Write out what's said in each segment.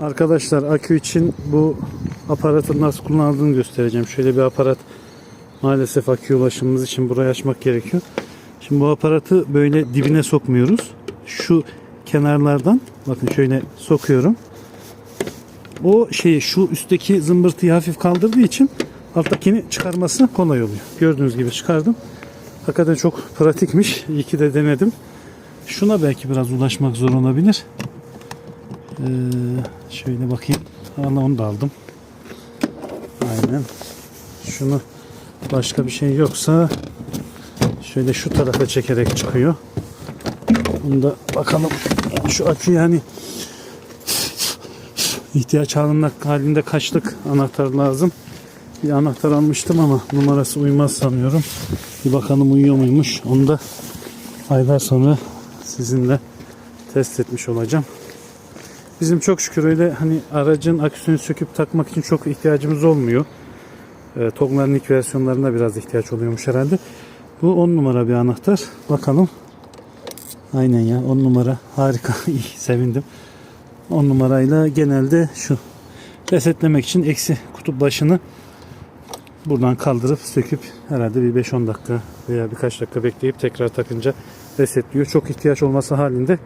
Arkadaşlar akü için bu aparatın nasıl kullanıldığını göstereceğim. Şöyle bir aparat maalesef akü ulaşımımız için burayı açmak gerekiyor. Şimdi bu aparatı böyle dibine sokmuyoruz. Şu kenarlardan bakın şöyle sokuyorum. O şeyi şu üstteki zımbırtıyı hafif kaldırdığı için alttakini çıkarması kolay oluyor. Gördüğünüz gibi çıkardım. Hakikaten çok pratikmiş. İyi ki de denedim. Şuna belki biraz ulaşmak zor olabilir. Ee, şöyle bakayım. Valla onu da aldım. Aynen. Şunu başka bir şey yoksa şöyle şu tarafa çekerek çıkıyor. Bunu da bakalım. Şu akü yani ihtiyaç halinde kaçlık anahtar lazım. Bir anahtar almıştım ama numarası uymaz sanıyorum. Bir bakalım uyuyor muymuş. Onu da aylar sonra sizinle test etmiş olacağım. Bizim çok şükür öyle hani aracın aküsünü söküp takmak için çok ihtiyacımız olmuyor. E, Togların ilk versiyonlarında biraz ihtiyaç oluyormuş herhalde. Bu 10 numara bir anahtar. Bakalım. Aynen ya 10 numara. Harika. İyi sevindim. 10 numarayla genelde şu resetlemek için eksi kutup başını buradan kaldırıp söküp herhalde bir 5-10 dakika veya birkaç dakika bekleyip tekrar takınca resetliyor. Çok ihtiyaç olması halinde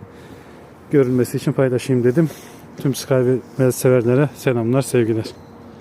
görülmesi için paylaşayım dedim. Tüm Skyway severlere selamlar, sevgiler.